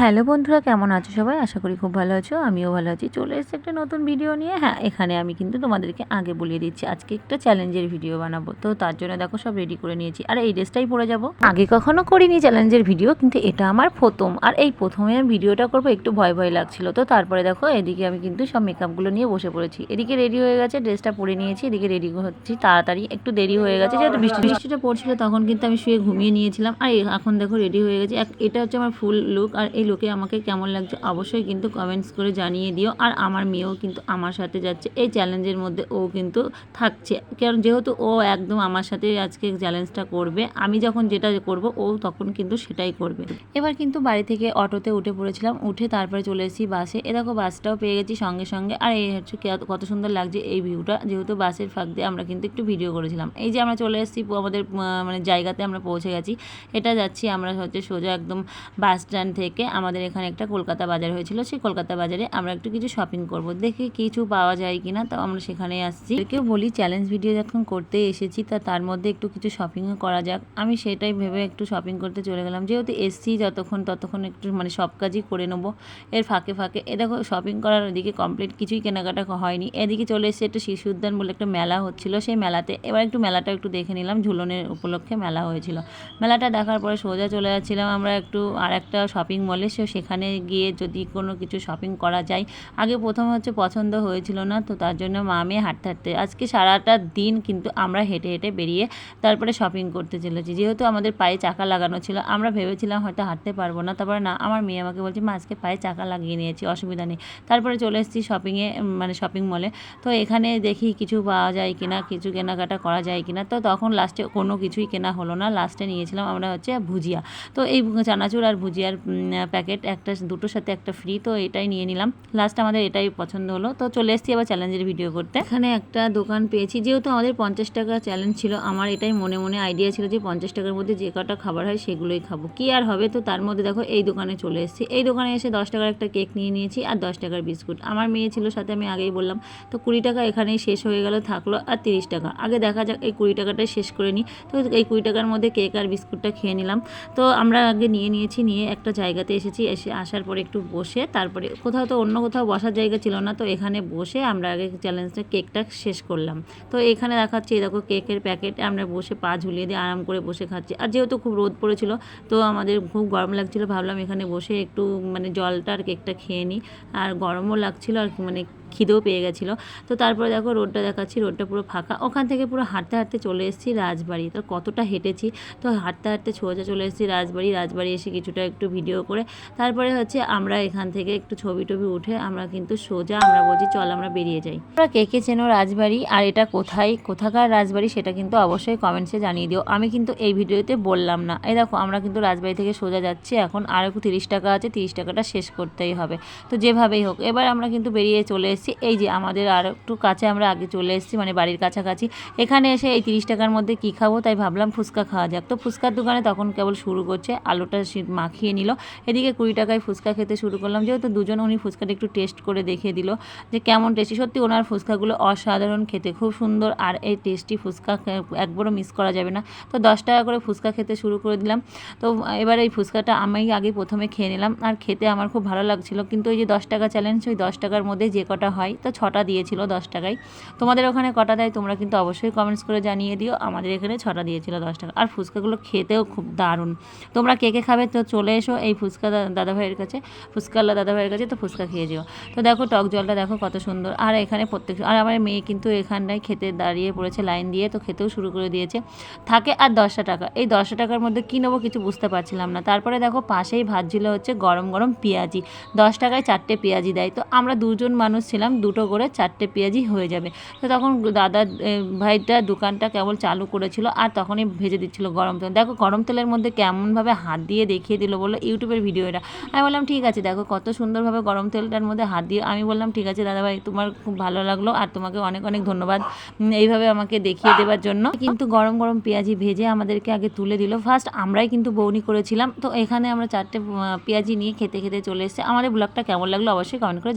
Hello বন্ধুরা কেমন আছো সবাই? আশা করি খুব ভালো আছো আমিও ভালো আছি। চলে এসেছি একটা নতুন ভিডিও নিয়ে। হ্যাঁ এখানে আমি কিন্তু তোমাদেরকে আগে বলিয়ে দিচ্ছি আজকে একটা চ্যালেঞ্জের ভিডিও বানাবো। তো তার জন্য দেখো সব রেডি করে নিয়েছি। আর এই ড্রেসটাই পরে যাব। আগে কখনো করিনি চ্যালেঞ্জের ভিডিও কিন্তু এটা আমার প্রথম। আর এই প্রথমে আমি ভিডিওটা করব একটু ভয় ভয় লাগছিল। তো তারপরে দেখো এদিকে আমি কিন্তু সব মেকআপগুলো নিয়ে বসে পড়েছি। এদিকে রেডি হয়ে গেছে ড্রেসটা পরে নিয়েছি এদিকে রেডি হচ্ছি। তাড়াতাড়ি একটু দেরি হয়ে গেছে যেহেতু বৃষ্টি বৃষ্টিটা পড়ছিল তখন কিন্তু আমি শুয়ে ঘুমিয়ে নিয়েছিলাম। আর এখন দেখো রেডি হয়ে গেছে। এক- এটা হচ্ছে আমার ফুল লুক আর এই লুকে আমাকে কেমন লাগছে অবশ্যই কিন্তু কমেন্টস করে জানিয়ে দিও। আর আমার মেয়েও কিন্তু আমার সাথে যাচ্ছে। এই চ্যালেঞ্জের মধ্যে ও কিন্তু থাকছে। কারণ যেহেতু ও একদম আমার সাথে আজকে চ্যালেঞ্জটা করবে, আমি যখন যেটা করব, ও তখন কিন্তু সেটাই করবে। এবার কিন্তু বাড়ি থেকে অটোতে উঠে পড়েছিলাম। উঠে তারপরে চলে এসেছি বাসে। এ দেখো বাসটাও পেয়ে গেছি সঙ্গে সঙ্গে। আর এই হচ্ছে কত সুন্দর লাগছে এই ভিউটা যেহেতু বাসের ফাঁক দিয়ে আমরা কিন্তু একটু ভিডিও করেছিলাম। এই যে আমরা চলে এসেছি আমাদের মানে জায়গাতে আমরা পৌঁছে গেছি। এটা যাচ্ছি আমরা হচ্ছে সোজা একদম বাস স্ট্যান্ড থেকে। আমাদের এখানে একটা কলকাতা বাজার হয়েছিল। সেই কলকাতা বাজারে আমরা একটু কিছু শপিং করব। দেখি কিছু পাওয়া যায় কিনা, তো আমরা সেখানে আসছি। কেউ বলি চ্যালেঞ্জ ভিডিও যখন করতে এসেছি, তা তার মধ্যে একটু কিছু শপিংও করা যাক। আমি সেটাই ভেবে একটু শপিং করতে চলে গেলাম। যেহেতু এসছি, যতক্ষণ ততক্ষণ একটু মানে সব কাজই করে নেব। এর ফাঁকে ফাঁকে, এ দেখো শপিং করার এদিকে কমপ্লিট কিছুই কেনাকাটা হয়নি। এদিকে চলে এসেছে একটু শিশু উদ্যান বলে একটা মেলা হচ্ছিল। সেই মেলাতে এবার একটু মেলাটা একটু দেখে নিলাম। ঝুলনের উপলক্ষে মেলা হয়েছিল। মেলাটা দেখার পরে সোজা চলে যাচ্ছিলাম আমরা একটু আর একটা শপিং মলে সে সেখানে গিয়ে যদি কোনো কিছু শপিং করা যায়। আগে প্রথম হচ্ছে পছন্দ হয়েছিল না, তো তার জন্য মা মেয়ে হাঁটতে হাঁটতে আজকে সারাটা দিন কিন্তু আমরা হেঁটে হেঁটে বেরিয়ে তারপরে শপিং করতে চলেছি। যেহেতু আমাদের পায়ে চাকা লাগানো ছিল, আমরা ভেবেছিলাম হয়তো হাঁটতে পারব না। তারপরে না, আমার মেয়ে আমাকে বলছে, মা, আজকে পায়ে চাকা লাগিয়ে নিয়েছি, অসুবিধা নেই। তারপরে চলে এসেছি শপিংয়ে মানে শপিং মলে তো এখানে দেখি কিছু পাওয়া যায় কিনা, কিছু কেনাকাটা করা যায় কিনা। তো তখন লাস্টে কোনো কিছুই কেনা হলো না। লাস্টে নিয়েছিলাম আমরা হচ্ছে ভুজিয়া। তো এই চানাচুর আর ভুজিয়ার একটা দুটোর সাথে একটা ফ্রি তো এটাই নিয়ে নিলাম। লাস্ট আমাদের এটাই পছন্দ হলো। তো চলে এসেছি আবার চ্যালেঞ্জের ভিডিও করতে। এখানে একটা দোকান পেয়েছি, যেহেতু আমাদের পঞ্চাশ টাকা চ্যালেঞ্জ ছিল, আমার এটাই মনে মনে আইডিয়া ছিল যে পঞ্চাশ টাকার মধ্যে যে কটা খাবার হয় সেগুলোই খাব। কি আর হবে? তো তার মধ্যে দেখো এই দোকানে চলে এসেছি। এই দোকানে এসে দশ টাকার একটা কেক নিয়ে নিয়েছি আর দশ টাকার বিস্কুট। আমার মেয়ে ছিল, সাথে আমি আগেই বললাম, তো কুড়ি টাকা এখানেই শেষ হয়ে গেল, থাকল আর তিরিশ টাকা। আগে দেখা যাক এই কুড়ি টাকাটাই শেষ করে নিই তো এই কুড়ি টাকার মধ্যে কেক আর বিস্কুটটা খেয়ে নিলাম। তো আমরা আগে নিয়ে নিয়েছি, নিয়ে একটা জায়গাতে এসেছি, এসে আসার পরে একটু বসে তারপরে কোথাও তো অন্য কোথাও বসার জায়গা ছিল না, তো এখানে বসে আমরা আগে চ্যালেঞ্জটা কেকটা শেষ করলাম। তো এখানে দেখাচ্ছি, এই দেখো কেকের প্যাকেট, আমরা বসে পা ঝুলিয়ে দিয়ে আরাম করে বসে খাচ্ছি। আর যেহেতু খুব রোদ পড়েছিল, তো আমাদের খুব গরম লাগছিল, ভাবলাম এখানে বসে একটু মানে জলটা আর কেকটা খেয়ে নিই। আর গরমও লাগছিল আর মানে খিদেও পেয়ে গেছিল। তো তারপরে দেখো রোডটা দেখাচ্ছি রোডটা পুরো ফাঁকা। ওখান থেকে পুরো হাঁটতে হাঁটতে চলে এসেছি রাজবাড়ি। তো কতটা হেঁটেছি। তো হাঁটতে হাঁটতে সোজা চলে এসেছি রাজবাড়ি। রাজবাড়ি এসে কিছুটা একটু ভিডিও করে, তারপরে হচ্ছে আমরা এখান থেকে একটু ছবি টবি উঠে আমরা কিন্তু সোজা আমরা বলছি, চল আমরা বেরিয়ে যাই। আমরা কে কে চেনো রাজবাড়ি আর এটা কোথায়, কোথাকার রাজবাড়ি সেটা কিন্তু অবশ্যই কমেন্টসে জানিয়ে দিও। আমি কিন্তু এই ভিডিওতে বললাম না। এই দেখো আমরা কিন্তু রাজবাড়ি থেকে সোজা যাচ্ছি, এখন আর একটু তিরিশ টাকা আছে, তিরিশ টাকাটা শেষ করতেই হবে। তো যেভাবেই হোক, এবার আমরা কিন্তু বেরিয়ে চলে এসেছি। এই যে আমাদের আর একটু কাছে আমরা আগে চলে এসেছি মানে বাড়ির কাছাকাছি। এখানে এসে এই তিরিশ টাকার মধ্যে কী খাব তাই ভাবলাম ফুচকা খাওয়া যাক। তো ফুচকার দোকানে তখন কেবল শুরু করছে, আলুটা মাখিয়ে নিল। এদিকে কুড়ি টাকায় ফুচকা খেতে শুরু করলাম, যেহেতু দুজন উনি ফুচকাটা একটু টেস্ট করে দেখিয়ে দিল যে কেমন টেস্টি। সত্যি ওনার ফুচকাগুলো অসাধারণ খেতে, খুব সুন্দর আর এই টেস্টি ফুচকা একবারও মিস করা যাবে না। তো দশ টাকা করে ফুচকা খেতে শুরু করে দিলাম। তো এবার এই ফুচকাটা আমি আগে প্রথমে খেয়ে নিলাম। আর খেতে আমার খুব ভালো লাগছিল, কিন্তু ওই যে দশ টাকা চ্যালেঞ্জ ওই দশ টাকার মধ্যে যে কটা হয়। তো ছটা দিয়েছিল দশ টাকায়। তোমাদের ওখানে কটা দেয় তোমরা কিন্তু অবশ্যই কমেন্টস করে জানিয়ে দিও। আমাদের এখানে ছটা দিয়েছিল দশ টাকা। আর ফুচকাগুলো খেতেও খুব দারুণ। তোমরা কে কে খাবে তো চলে এসো এই ফুচকা দাদাভাইয়ের কাছে। ফুচকাল্লা দাদাভাইয়ের কাছে তো ফুচকা খেয়ে যেও। তো দেখো টক জলটা দেখো কত সুন্দর। আর এখানে প্রত্যেক আর আমার মেয়ে কিন্তু এখানটায় খেতে দাঁড়িয়ে পড়েছে লাইন দিয়ে। তো খেতেও শুরু করে দিয়েছে। থাকে আর দশটা টাকা। এই দশটা টাকার মধ্যে কী নেব কিছু বুঝতে পারছিলাম না। তারপরে দেখো পাশেই ভাজছিল হচ্ছে গরম গরম পেঁয়াজি। দশ টাকায় চারটে পেঁয়াজি দেয়। তো আমরা দুজন মানুষ ছিলাম দুটো করে চারটে পেঁয়াজি হয়ে যাবে। তো তখন দাদা ভাইটা দোকানটা কেবল চালু করেছিল আর তখনই ভেজে দিচ্ছিল গরম তেল। দেখো গরম তেলের মধ্যে কেমনভাবে হাত দিয়ে দেখিয়ে দিল বলল ইউটিউবের ভিডিও এটা আমি বললাম, ঠিক আছে, দেখো কত সুন্দরভাবে গরম তেলটার মধ্যে হাত দিয়ে আমি বললাম, ঠিক আছে দাদাভাই তোমার খুব ভালো লাগল আর তোমাকে অনেক অনেক ধন্যবাদ এইভাবে আমাকে দেখিয়ে দেওয়ার জন্য। কিন্তু গরম গরম পেঁয়াজি ভেজে আমাদেরকে আগে তুলে দিল। ফার্স্ট আমরাই কিন্তু বৌনি করেছিলাম। তো এখানে আমরা চারটে পেঁয়াজি নিয়ে খেতে খেতে চলে এসেছি। আমাদের ব্লগটা কেমন লাগল অবশ্যই কমেন্ট করে।